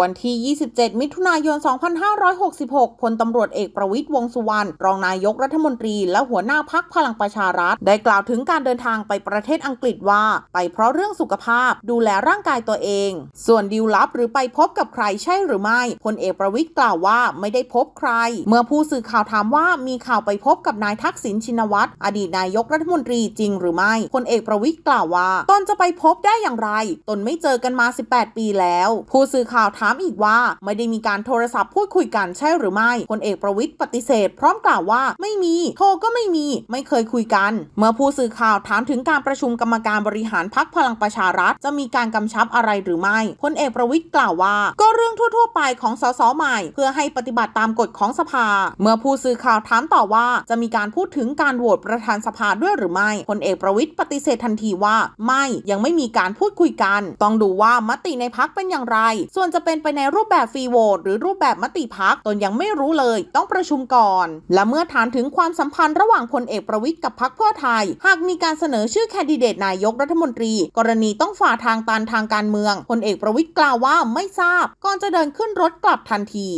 วันที่ 27 มิถุนายน 2566 พลตำรวจเอกประวิตยวงสุวรรณ รองนายกรัฐมนตรี และหัวหน้าพักพลังประชารัฐ ได้กล่าวถึงการเดินทางไปประเทศอังกฤษว่า ไปเพราะเรื่องสุขภาพ ดูแลร่างกายตัวเอง ส่วนดีลลับหรือไปพบกับใครใช่หรือไม่ พลเอกประวิตยกล่าวว่าไม่ได้พบใคร เมื่อผู้สื่อข่าวถามว่ามีข่าวไปพบกับนายทักษิณชินวัตรอดีตนายกรัฐมนตรีจริงหรือไม่ พลเอกประวิตยกล่าวว่าตนจะไปพบได้อย่างไร ตนไม่เจอกันมา 18 ปีแล้ว ผู้สื่อข่าวถามามอีกว่า ไม่ได้มีการโทรศัพท์พูดคุยกันใช่หรือไม่พลเอกประวิตยปฏิเสธ พร้อมกล่าวว่าไม่มี โทรก็ไม่มี ไม่เคยคุยกัน เมื่อผู้สื่อข่าวถามถึงการประชุมกรรมการบริหารพักพลังประชารัฐ จะมีการกำชับอะไรหรือไม่พลเอกประวิตยกล่าวว่า ก็เรื่องทั่ว ๆ ไปของสสใหม่ เพื่อให้ปฏิบัติตามกฎของสภา เมื่อผู้สื่อข่าวถามต่อว่าจะมีการพูดถึงการโหวตประธานสภาด้วยหรือไม่พลเอกประวิตยปฏิเสธทันทีว่า ไม่ยังไม่มีการพูดคุยกัน ต้องดูว่ามติในพักเป็นอย่างไร ส่วนจะเป็นไปในรูปแบบฟรีโหวตหรือรูปแบบมติพักตนยังไม่รู้เลย ต้องประชุมก่อน และเมื่อถามถึงความสัมพันธ์ระหว่างพลเอกประวิตยกับพักเพื่อไทย หากมีการเสนอชื่อแคนดิเดตนายกรัฐมนตรี กรณีต้องฝ่าทางตันทางการเมืองพลเอกประวิตยกล่าวว่าไม่ทราบ ก่อนจะเดินขึ้นรถกลับทันที